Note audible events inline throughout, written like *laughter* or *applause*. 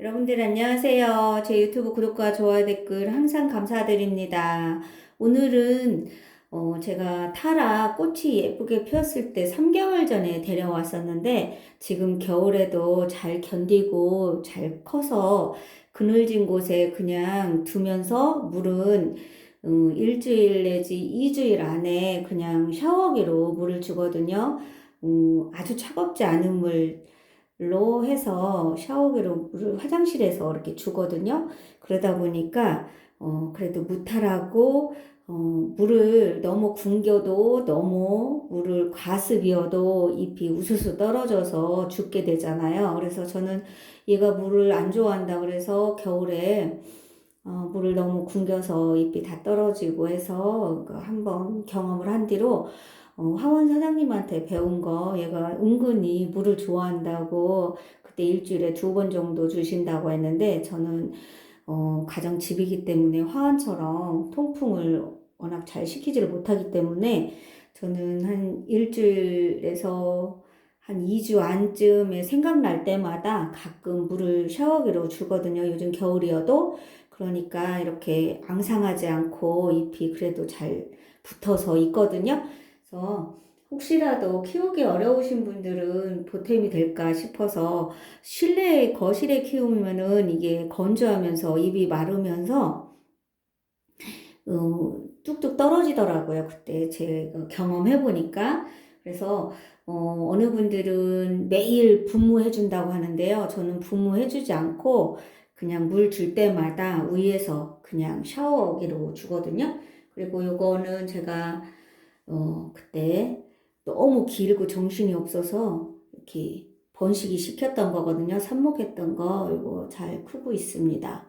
여러분들 안녕하세요. 제 유튜브 구독과 좋아요 댓글 항상 감사드립니다. 오늘은 어, 제가 타라 꽃이 예쁘게 피었을 때 3개월 전에 데려왔었는데 지금 겨울에도 잘 견디고 잘 커서 그늘진 곳에 그냥 두면서 물은 음, 일주일 내지 2주일 안에 그냥 샤워기로 물을 주거든요. 음, 아주 차갑지 않은 물 로 해서 샤워기로 화장실에서 이렇게 주거든요. 그러다 보니까 어, 그래도 무탈하고 어, 물을 너무 굶겨도 너무 물을 과습이어도 잎이 우수수 떨어져서 죽게 되잖아요. 그래서 저는 얘가 물을 안 좋아한다 그래서 겨울에 어, 물을 너무 굶겨서 잎이 다 떨어지고 해서 그 한번 경험을 한 뒤로 어, 화원 사장님한테 배운 거 얘가 은근히 물을 좋아한다고 그때 일주일에 두 번 정도 주신다고 했는데 저는 어, 가정집이기 때문에 화원처럼 통풍을 워낙 잘 시키지를 못하기 때문에 저는 한 일주일에서 한 2주 안쯤에 생각날 때마다 가끔 물을 샤워기로 주거든요. 요즘 겨울이어도. 그러니까 이렇게 앙상하지 않고 잎이 그래도 잘 붙어서 있거든요. 그래서 혹시라도 키우기 어려우신 분들은 보탬이 될까 싶어서 실내 거실에 키우면은 이게 건조하면서 잎이 마르면서 어, 뚝뚝 떨어지더라고요. 그때 제가 경험해 보니까 그래서 어, 어느 분들은 매일 분무해 준다고 하는데요. 저는 분무해 주지 않고 그냥 물 줄 때마다 위에서 그냥 샤워기로 주거든요. 그리고 요거는 제가 어, 그때 너무 길고 정신이 없어서 이렇게 번식이 시켰던 거거든요. 삽목했던 거 이거 잘 크고 있습니다.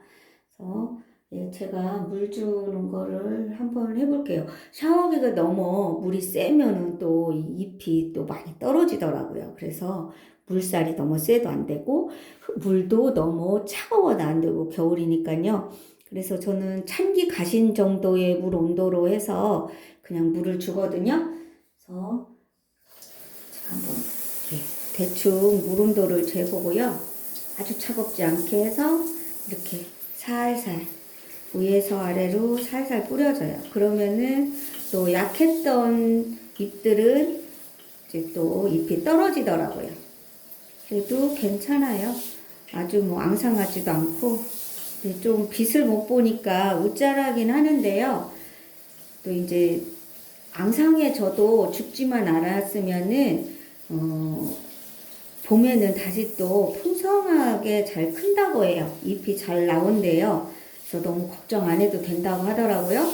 그래서 예, 제가 물 주는 거를 한번 해볼게요. 샤워기가 너무 물이 세면은 또 잎이 또 많이 떨어지더라고요. 그래서 물살이 너무 세도 안 되고 물도 너무 차가워도 안 되고 겨울이니까요. 그래서 저는 찬기 가신 정도의 물 온도로 해서 그냥 물을 주거든요. 그래서 한번 이렇게 대충 물 온도를 재보고요. 아주 차갑지 않게 해서 이렇게 살살 위에서 아래로 살살 뿌려줘요. 그러면은 또 약했던 잎들은 이제 또 잎이 떨어지더라고요. 그래도 괜찮아요. 아주 뭐 앙상하지도 않고 좀 빛을 못 보니까 웃자라긴 하는데요. 또 이제 앙상해져도 죽지만 않았으면은 어, 봄에는 다시 또 풍성하게 잘 큰다고 해요. 잎이 잘 나온대요. 그래서 너무 걱정 안 해도 된다고 하더라고요.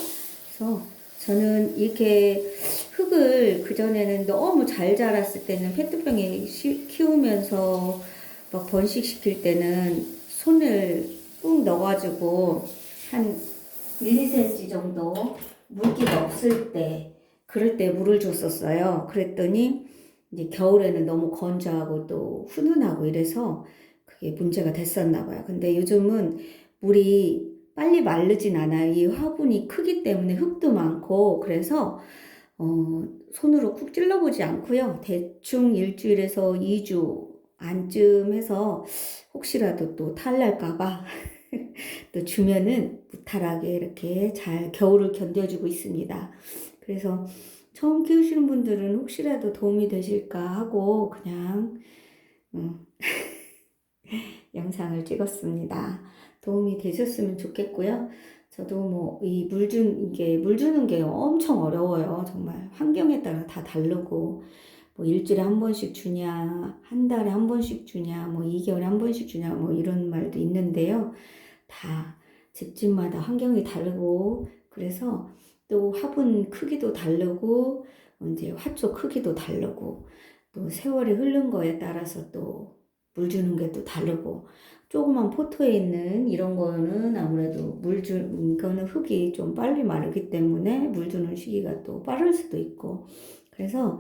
그래서 저는 이렇게 흙을 그전에는 너무 잘 자랐을 때는 페트병에 키우면서 막 번식시킬 때는 손을 꾹 넣어가지고 한 1, 2cm 정도 물기가 없을 때 그럴 때 물을 줬었어요. 그랬더니 이제 겨울에는 너무 건조하고 또 훈훈하고 이래서 그게 문제가 됐었나 봐요. 근데 요즘은 물이 빨리 마르진 않아요. 이 화분이 크기 때문에 흙도 많고 그래서 어, 손으로 쿡 찔러보지 않고요. 대충 일주일에서 2주 안쯤 해서 혹시라도 또 탈날까봐 *laughs* 또 주면은 무탈하게 이렇게 잘 겨울을 견뎌주고 있습니다. 그래서 처음 키우시는 분들은 혹시라도 도움이 되실까 하고 그냥 음, *laughs* 영상을 찍었습니다. 도움이 되셨으면 좋겠고요. 저도 뭐 이 물 준, 이게 물 주는 게 엄청 어려워요. 정말 환경에 따라 다 다르고, 뭐 일주일에 한 번씩 주냐, 한 달에 한 번씩 주냐, 뭐 2개월에 한 번씩 주냐, 뭐 이런 말도 있는데요. 다 집집마다 환경이 다르고, 그래서 또 화분 크기도 다르고, 이제 화초 크기도 다르고, 또 세월이 흐른 거에 따라서 또 물 주는 게 또 다르고, 조그만 포트에 있는 이런 거는 아무래도 물 주, 이거는 흙이 좀 빨리 마르기 때문에 물 주는 시기가 또 빠를 수도 있고. 그래서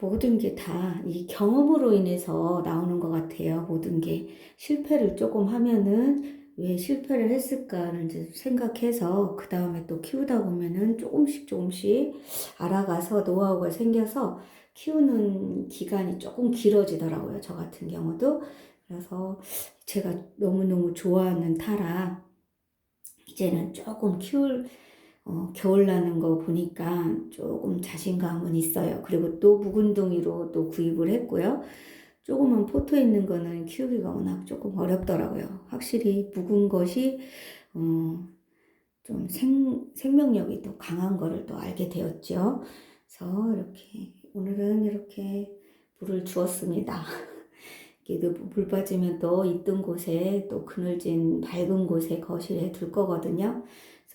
모든 게 다 이 경험으로 인해서 나오는 것 같아요. 모든 게 실패를 조금 하면은 왜 실패를 했을까를 이제 생각해서 그 다음에 또 키우다 보면은 조금씩 조금씩 알아가서 노하우가 생겨서 키우는 기간이 조금 길어지더라고요. 저 같은 경우도. 그래서 제가 너무너무 좋아하는 타라 이제는 조금 키울 어, 겨울 나는 거 보니까 조금 자신감은 있어요. 그리고 또 묵은둥이로 또 구입을 했고요. 조금은 포토 있는 거는 키우기가 워낙 조금 어렵더라고요. 확실히 묵은 것이 어, 좀 생, 생명력이 또 강한 거를 또 알게 되었죠. 그래서 이렇게 오늘은 이렇게 물을 주었습니다. *laughs* 물 빠지면 또 있던 곳에 또 그늘진 밝은 곳에 거실에 둘 거거든요.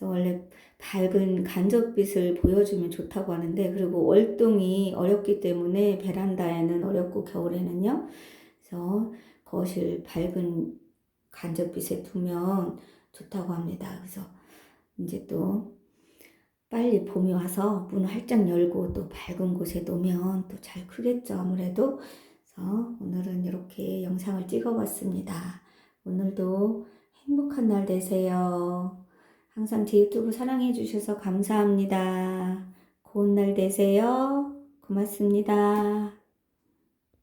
그래서 원래 밝은 간접빛을 보여주면 좋다고 하는데 그리고 월동이 어렵기 때문에 베란다에는 어렵고 겨울에는요. 그래서 거실 밝은 간접빛에 두면 좋다고 합니다. 그래서 이제 또 빨리 봄이 와서 문 활짝 열고 또 밝은 곳에 놓으면 또 잘 크겠죠. 아무래도. 그래서 오늘은 이렇게 영상을 찍어봤습니다. 오늘도 행복한 날 되세요. 항상 제 유튜브 사랑해 주셔서 감사합니다. 고운 날 되세요. 고맙습니다.